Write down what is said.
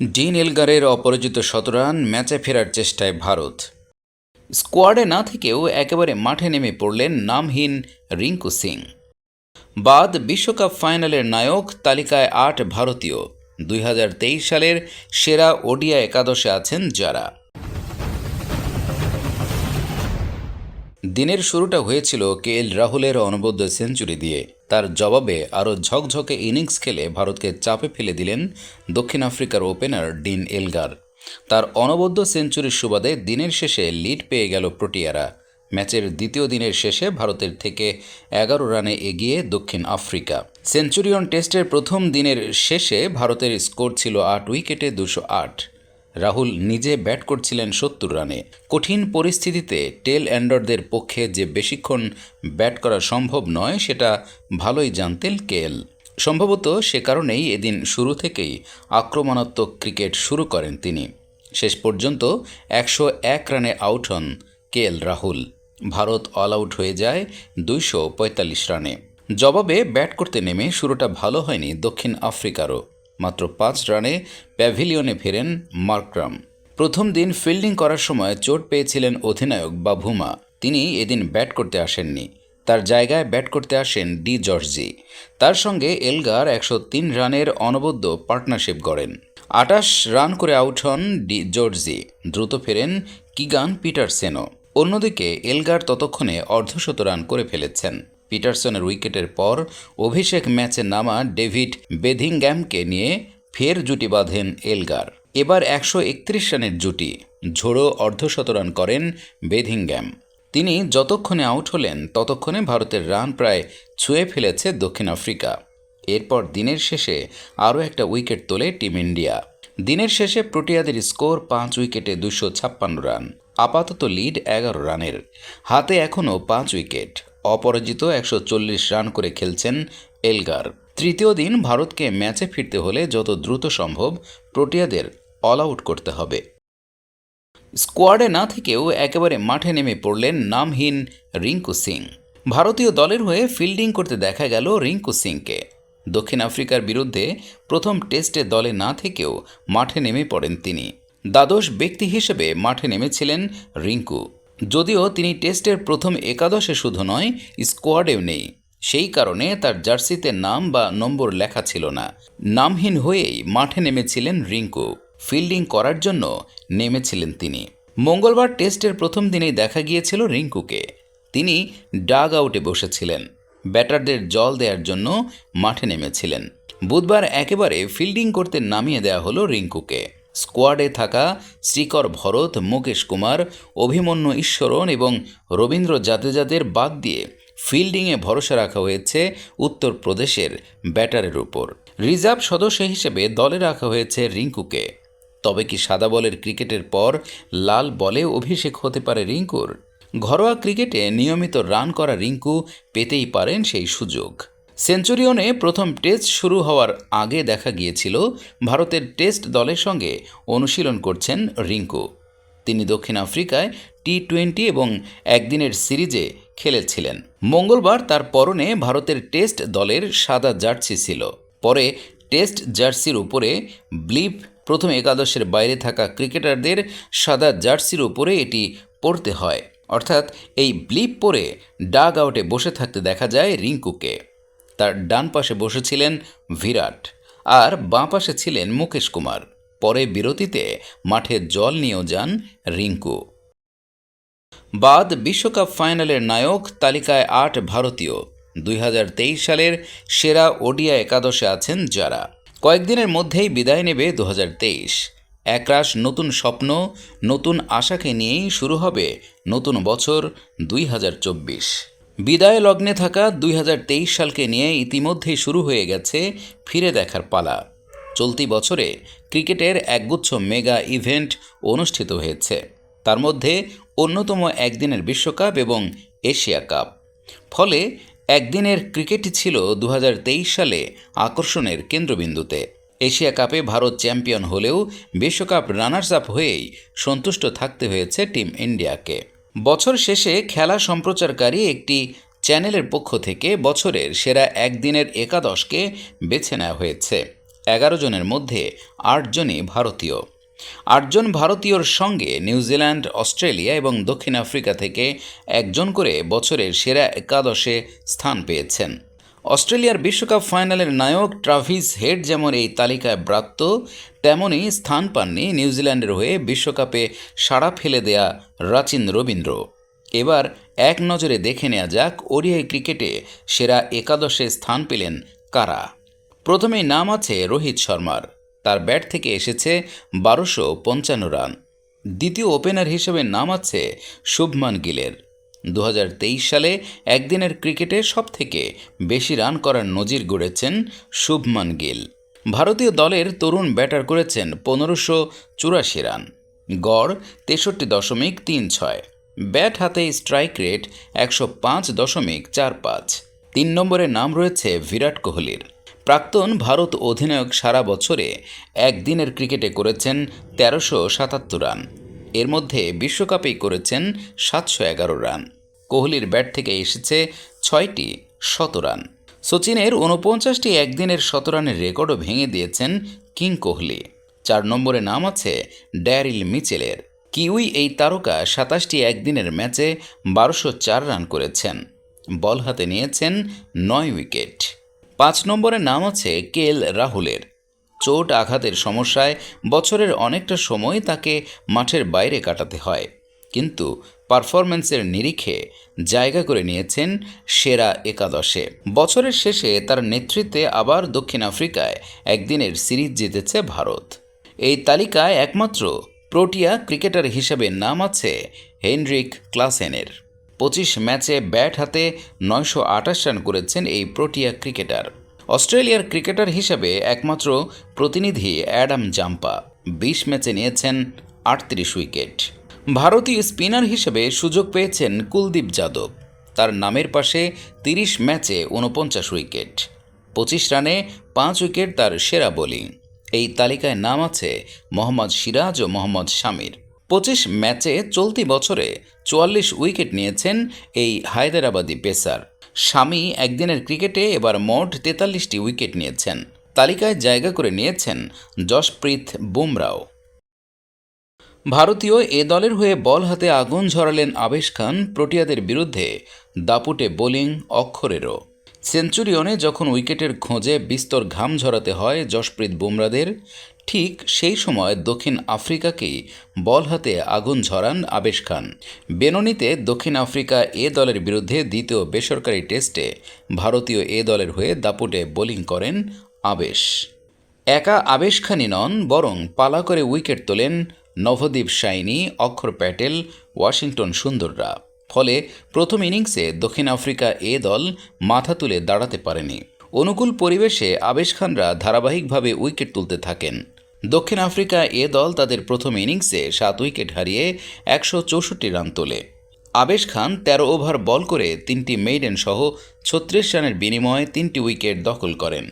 Dean এলগারের অপরাজিত শতরান ম্যাচে ফেরার চেষ্টায় ভারত। স্কোয়াডে না থেকেও একেবারে মাঠে নেমে পড়লেন নামহীন রিঙ্কু সিং। বাদ বিশ্বকাপ ফাইনালের নায়ক তালিকায় আট ভারতীয়। দুই হাজার তেইশ সালের সেরা ওডিয়া একাদশে আছেন যারা। দিনের শুরুটা হয়েছিল কে এল রাহুলের অনবদ্য সেঞ্চুরি দিয়ে। তার জবাবে আরও ঝকঝকে ইনিংস খেলে ভারতকে চাপে ফেলে দিলেন দক্ষিণ আফ্রিকার ওপেনার ডিন এলগার। তার অনবদ্য সেঞ্চুরির সুবাদে দিনের শেষে লিড পেয়ে গেল প্রোটিয়ারা। ম্যাচের দ্বিতীয় দিনের শেষে ভারতের থেকে এগারো রানে এগিয়ে দক্ষিণ আফ্রিকা। সেঞ্চুরিয়ন টেস্টের প্রথম দিনের শেষে ভারতের স্কোর ছিল আট উইকেটে দুশো আট। রাহুল নিজে ব্যাট করছিলেন সত্তর রানে। কঠিন পরিস্থিতিতে টেল অ্যান্ডারদের পক্ষে যে বেশিক্ষণ ব্যাট করা সম্ভব নয়, সেটা ভালোই জানতেন কেএল। সম্ভবত সে কারণেই এদিন শুরু থেকেই আক্রমণাত্মক ক্রিকেট শুরু করেন তিনি। শেষ পর্যন্ত একশো এক রানে আউট হন KL Rahul. Bharat all out হয়ে যায় দুইশো পঁয়তাল্লিশ রানে। জবাবে ব্যাট করতে নেমে শুরুটা ভালো হয়নি দক্ষিণ আফ্রিকারও। মাত্র পাঁচ রানে প্যাভিলিয়নে ফেরেন মার্করাম। প্রথম দিন ফিল্ডিং করার সময় চোট পেয়েছিলেন অধিনায়ক বাভুমা। তিনি এদিন ব্যাট করতে আসেননি। তার জায়গায় ব্যাট করতে আসেন ডি জর্জি। তার সঙ্গে এলগার একশো তিন রানের অনবদ্য পার্টনারশিপ গড়েন। আটাশ রান করে আউট হন ডি জর্জি। দ্রুত ফেরেন কিগান পিটারসেনও। অন্যদিকে এলগার ততক্ষণে অর্ধশত রান করে ফেলেছেন। পিটারসনের উইকেটের পর অভিষেক ম্যাচে নামা ডেভিড বেধিংগ্যামকে নিয়ে ফের জুটি বাঁধেন এলগার। এবার একশো একত্রিশ রানের জুটি, ঝোড়ো অর্ধশত রান করেন বেধিংগ্যাম তিনি যতক্ষণে আউট হলেন, ততক্ষণে ভারতের রান প্রায় ছুঁয়ে ফেলেছে দক্ষিণ আফ্রিকা। এরপর দিনের শেষে আরও একটা উইকেট তোলে টিম ইন্ডিয়া। দিনের শেষে প্রোটিয়াদের স্কোর পাঁচ উইকেটে দুশো ছাপ্পান্ন রান, আপাতত লিড এগারো রানের। হাতে এখনও পাঁচ উইকেট। অপরাজিত একশো চল্লিশ রান করে খেলছেন এলগার। তৃতীয় দিন ভারতকে ম্যাচে ফিরতে হলে যত দ্রুত সম্ভব প্রোটিয়াদের অল আউট করতে হবে। স্কোয়াডে না থেকেও একেবারে মাঠে নেমে পড়লেন নামহীন রিঙ্কু সিং। ভারতীয় দলের হয়ে ফিল্ডিং করতে দেখা গেল রিঙ্কু সিংকে। দক্ষিণ আফ্রিকার বিরুদ্ধে প্রথম টেস্টে দলে না থেকেও মাঠে নেমে পড়েন তিনি। দ্বাদশ ব্যক্তি হিসেবে মাঠে নেমেছিলেন রিঙ্কু। যদিও তিনি টেস্টের প্রথম একাদশে শুধু নয়, স্কোয়াডেও নেই। সেই কারণে তার জার্সিতে নাম বা নম্বর লেখা ছিল না। নামহীন হয়েই মাঠে নেমেছিলেন রিঙ্কু। ফিল্ডিং করার জন্য নেমেছিলেন তিনি। মঙ্গলবার টেস্টের প্রথম দিনেই দেখা গিয়েছিল রিঙ্কুকে। তিনি ডাগ আউটে বসেছিলেন। ব্যাটারদের জল দেওয়ার জন্য মাঠে নেমেছিলেন। বুধবার একেবারে ফিল্ডিং করতে নামিয়ে দেওয়া হলো রিঙ্কুকে। স্কোয়াডে থাকা শ্রীকর ভরত, মুকেশ কুমার, অভিমন্যু ঈশ্বরন এবং রবীন্দ্র জাদেজাদের বাদ দিয়ে ফিল্ডিংয়ে ভরসা রাখা হয়েছে উত্তরপ্রদেশের ব্যাটারের উপর। রিজার্ভ সদস্য হিসেবে দলে রাখা হয়েছে রিঙ্কুকে। তবে কি সাদা বলের ক্রিকেটের পর লাল বলে অভিষেক হতে পারে রিঙ্কুর? ঘরোয়া ক্রিকেটে নিয়মিত রান করা রিঙ্কু পেতেই পারেন সেই সুযোগ। সেঞ্চুরিয়নে প্রথম টেস্ট শুরু হওয়ার আগে দেখা গিয়েছিল ভারতের টেস্ট দলের সঙ্গে অনুশীলন করছেন রিঙ্কু। তিনি দক্ষিণ আফ্রিকায় টি টোয়েন্টি এবং একদিনের সিরিজে খেলেছিলেন। মঙ্গলবার তার পরনে ভারতের টেস্ট দলের সাদা জার্সি ছিল। পরে টেস্ট জার্সির উপরে ব্লিপ প্রথম একাদশের বাইরে থাকা ক্রিকেটারদের সাদা জার্সির উপরে এটি পড়তে হয়। অর্থাৎ এই ব্লিপ পরে ডাগ আউটে বসে থাকতে দেখা যায় রিঙ্কুকে। তার ডান পাশে বসেছিলেন বিরাট আর বাঁ পাশে ছিলেন মুকেশ কুমার। পরে বিরতিতে মাঠে জল নিয়েও যান রিঙ্কু। বাদ বিশ্বকাপ ফাইনালের নায়ক তালিকায় আট ভারতীয়। দুই হাজার তেইশ সালের সেরা ওডিয়া একাদশে আছেন যারা। কয়েকদিনের মধ্যেই বিদায় নেবে দু হাজার তেইশ। একরাশ নতুন স্বপ্ন, নতুন আশাকে নিয়েই শুরু হবে নতুন বছর দুই হাজার চব্বিশ। বিদায় লগ্নে থাকা দুই হাজার তেইশ সালকে নিয়ে ইতিমধ্যেই শুরু হয়ে গেছে ফিরে দেখার পালা। চলতি বছরে ক্রিকেটের একগুচ্ছ মেগা ইভেন্ট অনুষ্ঠিত হয়েছে। তার মধ্যে অন্যতম একদিনের বিশ্বকাপ এবং এশিয়া কাপ। ফলে একদিনের ক্রিকেটই ছিল দু হাজার তেইশ সালে আকর্ষণের কেন্দ্রবিন্দুতে। এশিয়া কাপে ভারত চ্যাম্পিয়ন হলেও বিশ্বকাপ রানার্স আপ হয়েই সন্তুষ্ট থাকতে হয়েছে টিম ইন্ডিয়াকে। বছর শেষে খেলা সম্প্রচারকারী একটি চ্যানেলের পক্ষ থেকে বছরের সেরা একদিনের একাদশকে বেছে নেওয়া হয়েছে। এগারো জনের মধ্যে আটজনই ভারতীয়। আটজন ভারতীয়র সঙ্গে নিউজিল্যান্ড, অস্ট্রেলিয়া এবং দক্ষিণ আফ্রিকা থেকে একজন করে বছরের সেরা একাদশে স্থান পেয়েছেন। অস্ট্রেলিয়ার বিশ্বকাপ ফাইনালের নায়ক ট্রাভিস হেড যেমন এই তালিকায় ব্রাত্য, তেমনই স্থান পাননি নিউজিল্যান্ডের হয়ে বিশ্বকাপে সাড়া ফেলে দেয়া রাচিন রবীন্দ্র। এবার এক নজরে দেখে নেওয়া যাক ওডিআই ক্রিকেটে সেরা একাদশে স্থান পেলেন কারা। প্রথমেই নাম আছে রোহিত শর্মার। তার ব্যাট থেকে এসেছে বারোশো পঞ্চান্ন রান। দ্বিতীয় ওপেনার হিসেবে নাম আছে শুভমান গিলের। দু হাজার তেইশ সালে একদিনের ক্রিকেটে সবথেকে বেশি রান করার নজির গড়েছেন শুভমান গিল। ভারতীয় দলের তরুণ ব্যাটার করেছেন পনেরোশো চুরাশি রান। গড় তেষট্টি দশমিক তিন ছয়। ব্যাট হাতে স্ট্রাইক রেট একশো পাঁচ দশমিক চার পাঁচ। তিন নম্বরে নাম রয়েছে বিরাট কোহলির। প্রাক্তন ভারত অধিনায়ক সারা বছরে একদিনের ক্রিকেটে করেছেন তেরোশো সাতাত্তর রান। এর মধ্যে বিশ্বকাপেই করেছেন সাতশো এগারো রান। কোহলির ব্যাট থেকে এসেছে ছয়টি শত রান। সচিনের উনপঞ্চাশটি একদিনের শত রানের রেকর্ডও ভেঙে দিয়েছেন কিং কোহলি। চার নম্বরে নাম আছে ড্যারিল মিচেলের। কিউই এই তারকা সাতাশটি একদিনের ম্যাচে বারোশো চার রান করেছেন। বল হাতে নিয়েছেন নয় উইকেট। পাঁচ নম্বরে নাম আছে কেএল রাহুলের। চোট, আঘাতের সমস্যায় বছরের অনেকটা সময় তাকে মাঠের বাইরে কাটাতে হয়। কিন্তু পারফরম্যান্সের নিরিখে জায়গা করে নিয়েছেন সেরা একাদশে। বছরের শেষে তার নেতৃত্বে আবার দক্ষিণ আফ্রিকায় একদিনের সিরিজ জিতেছে ভারত। এই তালিকায় একমাত্র প্রোটিয়া ক্রিকেটার হিসেবে নাম আছে হেনরিক ক্লাসেনের। পঁচিশ ম্যাচে ব্যাট হাতে নয়শো আঠাশ রান করেছেন এই প্রোটিয়া ক্রিকেটার। অস্ট্রেলিয়ার ক্রিকেটার হিসেবে একমাত্র প্রতিনিধি অ্যাডাম জাম্পা। বিশ ম্যাচে নিয়েছেন আটত্রিশ উইকেট। ভারতীয় স্পিনার হিসেবে সুযোগ পেয়েছেন কুলদীপ যাদব। তার নামের পাশে তিরিশ ম্যাচে উনপঞ্চাশ উইকেট। পঁচিশ রানে পাঁচ উইকেট তার সেরা বোলিং। এই তালিকায় নাম আছে মোহাম্মদ সিরাজ ও মোহাম্মদ শামির। পঁচিশ ম্যাচে চলতি বছরে চুয়াল্লিশ উইকেট নিয়েছেন এই হায়দরাবাদি পেসার। স্বামী একদিনের ক্রিকেটে এবার মোট তেতাল্লিশটি উইকেট নিয়েছেন। তালিকায় জায়গা করে নিয়েছেন যশপ্রীত বুমরাও। ভারতীয় এ দলের হয়ে বল হাতে আগুন ঝরালেন আবেশ খান প্রোটিয়াদের বিরুদ্ধে, দাপুটে বোলিং অক্ষরেরও। সেঞ্চুরিয়নে যখন উইকেটের খোঁজে বিস্তর ঘাম ঝরাতে হয় যশপ্রীত বুমরাদের, ঠিক সেই সময় দক্ষিণ আফ্রিকাকেই বল হাতে আগুন ঝরান আবেশ খান। বেননিতে দক্ষিণ আফ্রিকা এ দলের বিরুদ্ধে দ্বিতীয় বেসরকারি টেস্টে ভারতীয় এ দলের হয়ে দাপুটে বোলিং করেন আবেশ। একা আবেশ খানই নন, বরং পালা করে উইকেট তোলেন নভদ্বীপ সাইনি, অক্ষর প্যাটেল, ওয়াশিংটন সুন্দররা। ফলে প্রথম ইনিংসে দক্ষিণ আফ্রিকা এ দল মাথা তুলে দাঁড়াতে পারেনি। অনুকূল পরিবেশে আবেশ খানরা ধারাবাহিকভাবে উইকেট তুলতে থাকেন। দক্ষিণ আফ্রিকা এ দল তাদের প্রথম ইনিংসে সাত উইকেট হারিয়ে একশো চৌষট্টি রান তোলে। আবেশ খান তেরো ওভার বল করে তিনটি মেইডেন সহ ছত্রিশ রানের বিনিময়ে তিনটি উইকেট দখল করেন।